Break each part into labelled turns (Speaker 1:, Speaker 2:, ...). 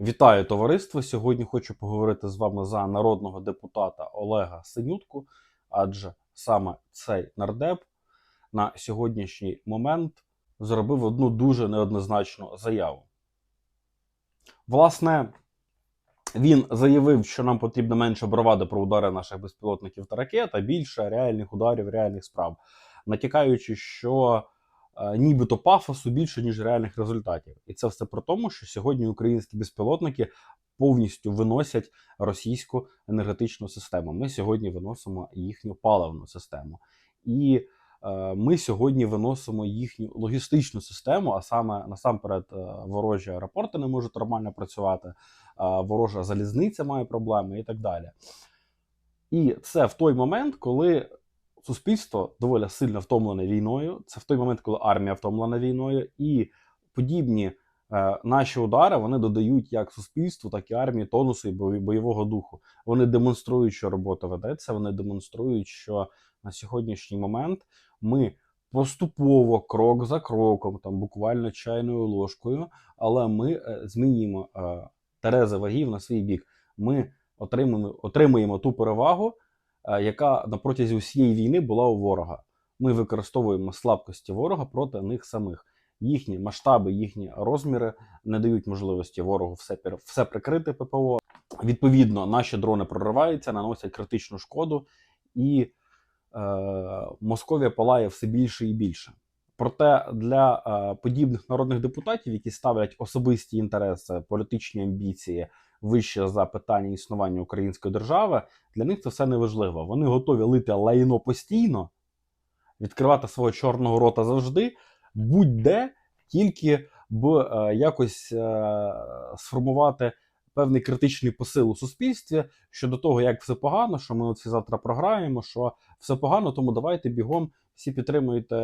Speaker 1: Вітаю товариство! Сьогодні хочу поговорити з вами за народного депутата Олега Синютку, адже саме цей нардеп на сьогоднішній момент зробив одну дуже неоднозначну заяву. Власне, він заявив, що нам потрібно менше бравади про удари наших безпілотників та ракет, а більше реальних ударів, реальних справ, натякаючи, що нібито пафосу більше, ніж реальних результатів. І це все при тому, що сьогодні українські безпілотники повністю виносять російську енергетичну систему. Ми сьогодні виносимо їхню паливну систему. І е, ми сьогодні виносимо їхню логістичну систему, а саме насамперед е, ворожі аеропорти не можуть нормально працювати, е, ворожа залізниця має проблеми і так далі. І це в той момент, коли суспільство доволі сильно втомлене війною. Це в той момент, коли армія втомлена війною, і подібні е, наші удари вони додають як суспільству, так і армії тонусу і бойового духу. Вони демонструють, що робота ведеться. Вони демонструють, що на сьогоднішній момент ми поступово, крок за кроком, там буквально чайною ложкою, але ми е, змінюємо е, Терези вагів на свій бік. Ми отримуємо, отримуємо ту перевагу, яка на протязі усієї війни була у ворога. Ми використовуємо слабкості ворога проти них самих. Їхні масштаби, їхні розміри не дають можливості ворогу все, все прикрити ППО. Відповідно, наші дрони прориваються, наносять критичну шкоду, і е, Московія палає все більше і більше. Проте для е, подібних народних депутатів, які ставлять особисті інтереси, політичні амбіції вище за питання існування української держави, для них це все не важливо. Вони готові лити лайно постійно, відкривати свого чорного рота завжди, будь-де, тільки б е, якось е, сформувати певний критичний посил у суспільстві щодо того, як все погано, що ми оці завтра програємо, що все погано, тому давайте бігом всі підтримуйте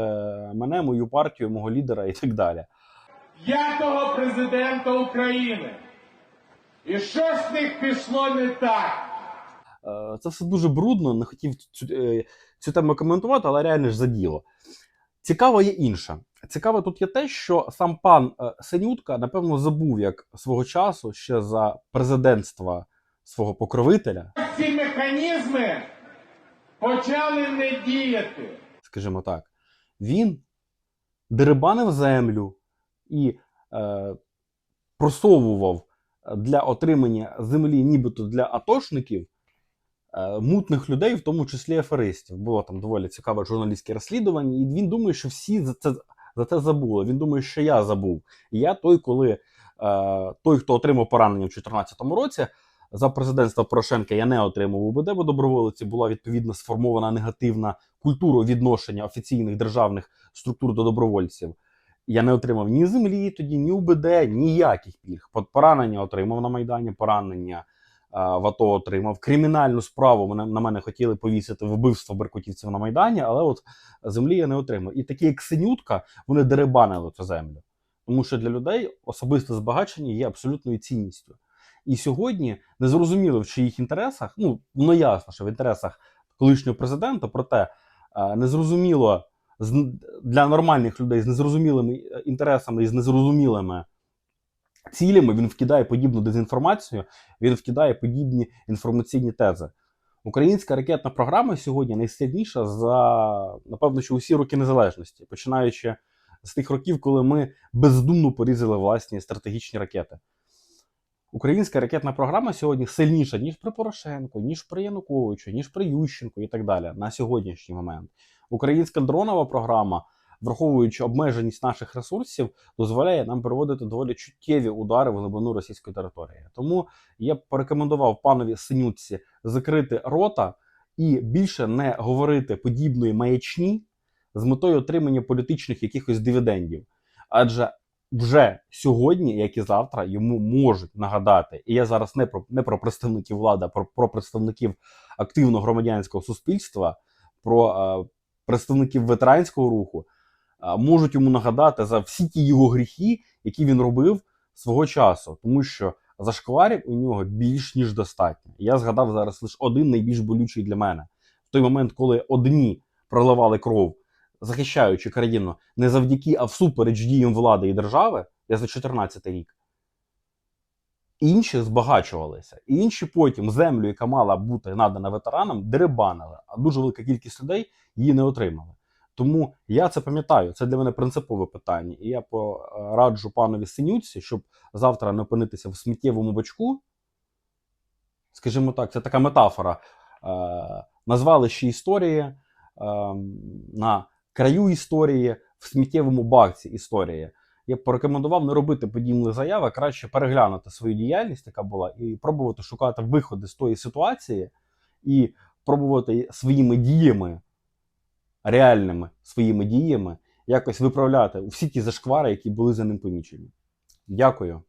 Speaker 1: мене, мою партію, мого лідера і так далі.
Speaker 2: п'ятого президента України. І що з них пішло не так?
Speaker 1: Е, Це все дуже брудно, не хотів цю, е, цю тему коментувати, але реально ж за діло. Цікаво є інше. Цікаво тут є те, що сам пан е, Синютка, напевно, забув, як свого часу ще за президентства свого покровителя,
Speaker 2: Ці механізми почали не діяти.
Speaker 1: скажімо так, він дерибанив землю і е, просовував для отримання землі, нібито для атошників, е, мутних людей, в тому числі аферистів. Було там доволі цікаве журналістське розслідування, і він думає, що всі за це, за це забули. Він думає, що я забув. Я той, коли е, той, хто отримав поранення в 2014 році. За президентства Порошенка я не отримав УБД, бо доброволиці була відповідно сформована негативна культура відношення офіційних державних структур до добровольців. Я не отримав ні землі тоді, ні УБД, ніяких пільг. Поранення отримав на Майдані, поранення а, в АТО отримав. Кримінальну справу мене, на мене хотіли повісити вбивство беркутівців на Майдані, але от землі я не отримав. І такі, як Синютка, вони деребанили цю землю. Тому що для людей особисте збагачення є абсолютною цінністю. І сьогодні незрозуміло в чиїх інтересах, ну воно ясно, що в інтересах колишнього президента, проте е, незрозуміло для нормальних людей з незрозумілими е, інтересами і з незрозумілими цілями він вкидає подібну дезінформацію, він вкидає подібні інформаційні тези. Українська ракетна програма сьогодні найсильніша за, напевно, що усі роки незалежності, починаючи з тих років, коли ми бездумно порізали власні стратегічні ракети. Українська ракетна програма сьогодні сильніша, ніж при Порошенку, ніж при Януковичу, ніж при Ющенку і так далі на сьогоднішній момент. Українська дронова програма, враховуючи обмеженість наших ресурсів, дозволяє нам проводити доволі чуттєві удари в глибину російської території. Тому я б порекомендував панові Синютці закрити рота і більше не говорити подібної маячні з метою отримання політичних якихось дивідендів. Адже вже сьогодні, як і завтра, йому можуть нагадати, і я зараз не про не про представників влади, а про, про представників активного громадянського суспільства, про е, представників ветеранського руху, е, можуть йому нагадати за всі ті його гріхи, які він робив свого часу, тому що зашкварів у нього більш ніж достатньо. Я згадав зараз лише один найбільш болючий для мене в той момент, коли одні проливали кров захищаючи країну не завдяки, а всупереч діям влади і держави, я за 14 рік. Інші збагачувалися. І інші потім землю, яка мала бути надана ветеранам, дерибанили, а дуже велика кількість людей її не отримали. Тому я це пам'ятаю, це для мене принципове питання. І я пораджу панові Синюці, щоб завтра не опинитися в сміттєвому бачку. Скажімо так, це така метафора. Е, назвали ще історії е, на краю історії, в сміттєвому бакці історії. Я б порекомендував не робити подібних заяв, а краще переглянути свою діяльність, яка була, і пробувати шукати виходи з тої ситуації, і пробувати своїми діями, реальними своїми діями, якось виправляти всі ті зашквари, які були за ним помічені. Дякую.